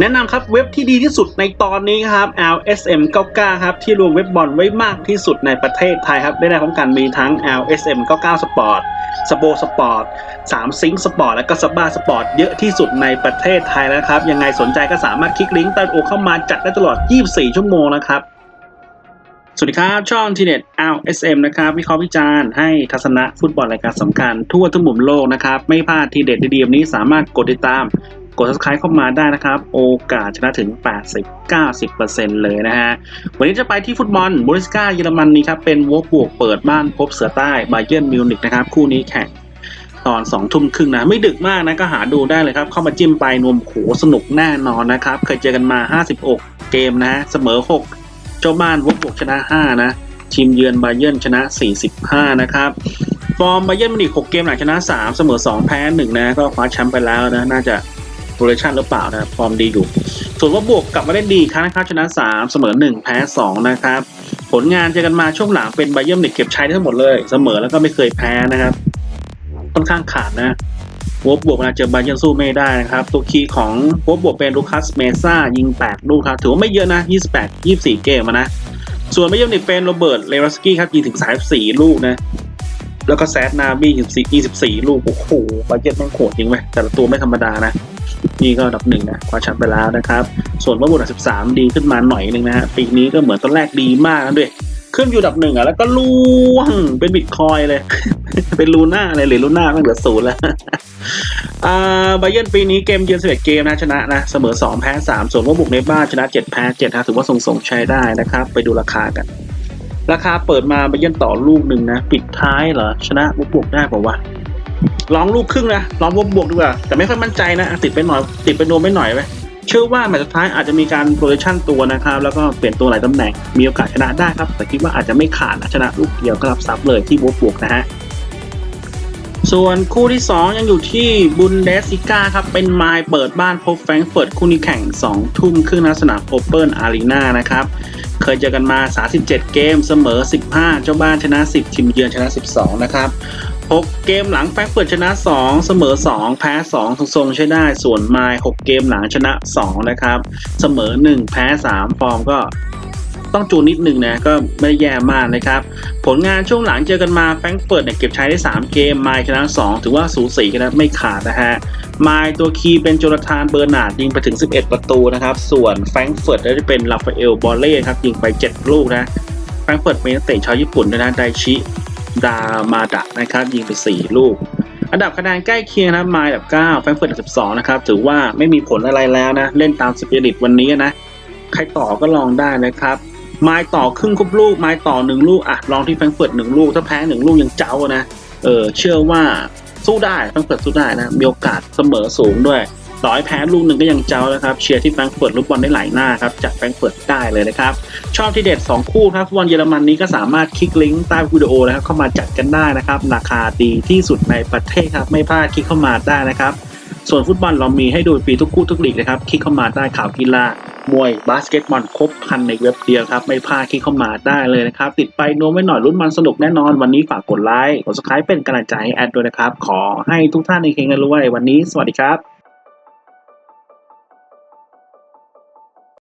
แนะนำครับเว็บที่ดีที่สุดในตอนนี้ครับ LSM 99ครับที่รวมเว็บบอลไว้มากที่สุดในประเทศไทยครับได้ในพร้อมกันมีทั้ง LSM 99 Sport สโบสปอร์ต3ซิงสปอร์ตและก็สบาสปอร์ตเยอะที่สุดในประเทศไทยแล้วครับ ยังไงสนใจก็สามารถคลิกลิงก์ใต้โอเข้ามาจัดได้ตลอด 24 ชั่วโมงนะครับ สวัสดีครับ ช่องทีเน็ต LSM นะครับ วิเคราะห์วิจารณ์ให้ทัศนะฟุตบอลรายการสำคัญทั่วทุกมุมโลกนะครับ ไม่พลาดทีเด็ดดีๆนี้สามารถกดติดตาม กด subscribe เข้ามาได้นะครับ โอกาสชนะถึง 80-90%เลยนะฮะ วันนี้จะไปที่ฟุตบอลบูริสกาเยอรมันนี้ครับ เป็นวอบวกเปิดบ้านพบเสือใต้บาเยิร์นมิวนิกนะครับ คู่นี้แข่งตอน2ทุ่มครึ่งนะ ไม่ดึกมากนะก็หาดูได้เลยครับ เข้ามาจิ้มไปนวมโขสนุกแน่นอนนะครับ เคยเจอกันมา 56 เกมนะฮะ เสมอ 6 เจ้าบ้านวบบวกชนะ 5 นะ ทีมเยือนบาเยิร์นชนะ 45 นะครับฟอร์มบาเยิร์นมิวนิก6เกมหลังชนะ 3 เสมอ 2 แพ้ 1 นะ ก็คว้าแชมป์ไปแล้วนะ น่าจะ โปรเลชันหรือเปล่านะฟอร์มดีอยู่ ส่วนว่าบวกกลับมาเล่นดีครั้งนะครับชนะ 3 เสมอ 1 แพ้ 2 นะครับ ผลงานเจอกันมาช่วงหลังเป็นไบเยิร์มิวนิกเก็บใช้ทั้งหมดเลย เสมอแล้วก็ไม่เคยแพ้นะครับค่อนข้างขาดนะวบบวกเวลาเจอไบเยิร์สู้ไม่ได้นะครับตัวคีย์ของวบบวกเป็นลูคัสเมซ่ายิง 8 ลูกครับถือว่าไม่เยอะนะ 28 24 เกมนะส่วนบเยิร์นมิวนิกเป็นโรเบิร์ตเลวาสกี้ครับยิงถึง34ลูกนะแล้วก็แซดนาบี้24 24ลูก โอ้โหบาเยิร์แม่งโหดจริงไหมแต่ละตัวไม่ธรรมดานะ นี่ก็อันดับหนึ่งนะคว้าแชมป์ไปแล้วนะครับ ส่วนว่าบุตรสิบสามดีขึ้นมาหน่อยนึงนะฮะปีนี้ก็เหมือนตอนแรกดีมากนะด้วยขึ้นอยู่อันดับหนึ่งอะแล้วก็ล่วงเป็นบิตคอยเลย เป็นลูน่าเลยหรือลูน่าไม่เหลือศูนย์แล้วอ่าบาเยนปีนี้เกมเยือน11เกมนะชนะนะ เสมอ2แพ้3ส่วนว่าบุกในบ้านชนะ7แพ้7นะถือว่าทรงๆใช้ได้นะครับ ไปดูราคากัน ราคาเปิดมาบาเยนต่อลูกหนึ่งนะ ปิดท้ายเหรอ ชนะบุกบวกได้เปล่าวะ ลองลูกครึ่งนะลองบวกบวกดีกว่า แต่ไม่ค่อยมั่นใจนะ ติดไปหน่อย ติดไปโนมไปหน่อยไหมเชื่อว่าแมตช์สุดท้ายอาจจะมีการโปรโมชั่นตัวนะครับ แล้วก็เปลี่ยนตัวหลายตำแหน่ง มีโอกาสชนะได้ครับ แต่คิดว่าอาจจะไม่ขาดนะชนะลูกเดียวก็รับซับเลยที่บวกบวกนะฮะส่วนคู่ที่ 2 ยังอยู่ที่บุนเดสซิก้าครับ เป็นไมล์เปิดบ้านพบแฟรงเฟิร์ตคู่นี้แข่ง 2 ทุ่มครึ่งณสนามโอเปิลอารีนานะครับ เคยเจอกันมา 37 เกมเสมอ 15 เจ้าบ้านชนะ 10 ทีมเยือนชนะ 12 นะครับ 6 เกมหลังแฟงก์เฟิร์ตชนะ 2 เสมอ 2 แพ้ 2 ทรงๆใช้ได้ ส่วนไมล์6เกมหลังชนะ 2 นะครับ เสมอ 1 แพ้ 3 ฟอร์มก็ต้องจูนนิดนึงนะก็ไม่ได้แย่มากนะครับ ผลงานช่วงหลังเจอกันมาแฟรงก์เฟิร์ตเนี่ยเก็บใช้ได้ 3 เกมไมล์ชนะ 2 ถือว่าสูสีกันนะไม่ขาดนะฮะไมล์ตัวคีย์เป็นโจนาธานเบอร์นาดยิงไปถึง 11 ประตูนะครับ ส่วนแฟรงก์เฟิร์ตได้เป็นลาฟาเอลบอลเล่ครับยิงไป 7 ลูกนะแฟรงก์เฟิร์ตเป็นนักเตะชาวญี่ปุ่นด้วยนะไดชิ ดามาดะนะครับยิงไป 4 ลูก อันดับคะแนนใกล้เคียงนะมล์อันดับ9แฟรงเฟิร์ตอันดับ12นะครับถือว่าไม่มีผลอะไรแล้วนะ เล่นตามสปิริตวันนี้นะ ใครต่อก็ลองได้นะครับไมล์ต่อครึ่งครบลูกไมล์ต่อ1ลูกอะลองที่แฟรงก์เฟิร์ต1ลูกถ้าแพ้1ลูกยังเจ้านะเออเชื่อว่าสู้ได้แฟรงเฟิร์ตสู้ได้นะมีโอกาสเสมอสูงด้วย ต่อให้แพ้ลูกหนึ่งก็ยังเจ้านะครับ เชียร์ที่แฟรงก์เฟิร์ตลูกบอลได้หลายหน้าครับจากแฟรงก์เฟิร์ตได้เลยนะครับ ชอบที่เด็ด 2 คู่ครับฟุตบอลเยอรมันนี้ก็สามารถคลิกลิงก์ใต้วิดีโอนะครับเข้ามาจัดกันได้นะครับ ราคาดีที่สุดในประเทศครับไม่พลาดคลิกเข้ามาได้นะครับส่วนฟุตบอลเรามีให้ดูฟรีทุกคู่ทุกลีกนะครับ คลิกเข้ามาได้ข่าวกีฬามวยบาสเกตบอลครบคันในเว็บเดียวครับ ไม่พลาดคลิกเข้ามาได้เลยนะครับ ติดไปโน้มไว้หน่อยรุ่นมันสนุกแน่นอน วันนี้ฝากกดไลค์กด subscribe เป็นกำลังใจให้แอดด้วยนะครับ ขอให้ทุกท่านในเฮงกันรวยวันนี้สวัสดีครับ